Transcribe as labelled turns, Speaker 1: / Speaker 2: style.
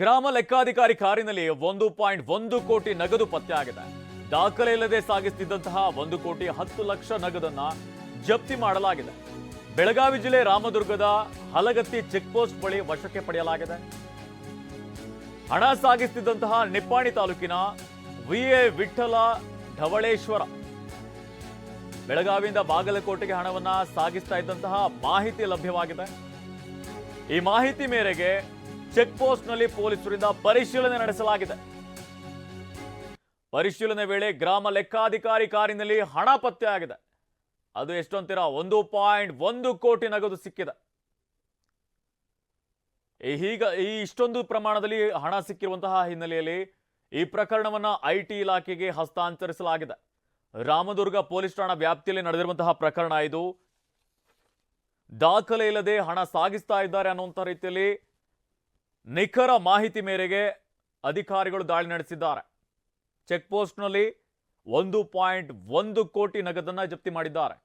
Speaker 1: ಗ್ರಾಮ ಲೆಕ್ಕಾಧಿಕಾರಿ ಕಾರಿನಲ್ಲಿ ಒಂದು ಪಾಯಿಂಟ್ ಒಂದು ಕೋಟಿ ನಗದು ಪತ್ತೆಯಾಗಿದೆ ದಾಖಲೆ ಇಲ್ಲದೆ ಸಾಗಿಸುತ್ತಿದ್ದಂತಹ ಒಂದು ಕೋಟಿ ಹತ್ತು ಲಕ್ಷ ನಗದನ್ನ ಜಪ್ತಿ ಮಾಡಲಾಗಿದೆ. ಬೆಳಗಾವಿ ಜಿಲ್ಲೆ ರಾಮದುರ್ಗದ ಹಲಗತ್ತಿ ಚೆಕ್ ಪೋಸ್ಟ್ ಬಳಿ ವಶಕ್ಕೆ ಪಡೆಯಲಾಗಿದೆ. ಹಣ ಸಾಗಿಸುತ್ತಿದ್ದಂತಹ ನಿಪ್ಪಾಣಿ ತಾಲೂಕಿನ ವಿಎ ವಿಠಲ ಢವಳೇಶ್ವರ ಬೆಳಗಾವಿಯಿಂದ ಬಾಗಲಕೋಟೆಗೆ ಹಣವನ್ನ ಸಾಗಿಸ್ತಾ ಇದ್ದಂತಹ ಮಾಹಿತಿ ಲಭ್ಯವಾಗಿದೆ. ಈ ಮಾಹಿತಿ ಮೇರೆಗೆ ಚೆಕ್ ಪೋಸ್ಟ್ನಲ್ಲಿ ಪೊಲೀಸರಿಂದ ಪರಿಶೀಲನೆ ನಡೆಸಲಾಗಿದೆ. ಪರಿಶೀಲನೆ ವೇಳೆ ಗ್ರಾಮ ಲೆಕ್ಕಾಧಿಕಾರಿ ಕಾರಿನಲ್ಲಿ ಹಣ ಪತ್ತೆಯಾಗಿದೆ ಅದು ಎಷ್ಟು ಅಂತೀರಾ ಒಂದು ಪಾಯಿಂಟ್ ಒಂದು ಕೋಟಿ ನಗದು ಸಿಕ್ಕಿದೆ. ಈಗ ಈ ಇಷ್ಟೊಂದು ಪ್ರಮಾಣದಲ್ಲಿ ಹಣ ಸಿಕ್ಕಿರುವಂತಹ ಹಿನ್ನೆಲೆಯಲ್ಲಿ ಈ ಪ್ರಕರಣವನ್ನ ಐ ಟಿ ಇಲಾಖೆಗೆ ಹಸ್ತಾಂತರಿಸಲಾಗಿದೆ. ರಾಮದುರ್ಗ ಪೊಲೀಸ್ ಠಾಣಾ ವ್ಯಾಪ್ತಿಯಲ್ಲಿ ನಡೆದಿರುವಂತಹ ಪ್ರಕರಣ ಇದು. ದಾಖಲೆ ಇಲ್ಲದೆ ಹಣ ಸಾಗಿಸ್ತಾ ಇದ್ದಾರೆ ಅನ್ನುವಂಥ ರೀತಿಯಲ್ಲಿ ನಿಖರ ಮಾಹಿತಿ ಮೇರೆಗೆ ಅಧಿಕಾರಿಗಳು ದಾಳಿ ನಡೆಸಿದ್ದಾರೆ. ಚೆಕ್ ಪೋಸ್ಟ್ನಲ್ಲಿ ಒಂದು ಪಾಯಿಂಟ್ ಒಂದು ಕೋಟಿ ನಗದನ್ನು ಜಪ್ತಿ ಮಾಡಿದ್ದಾರೆ.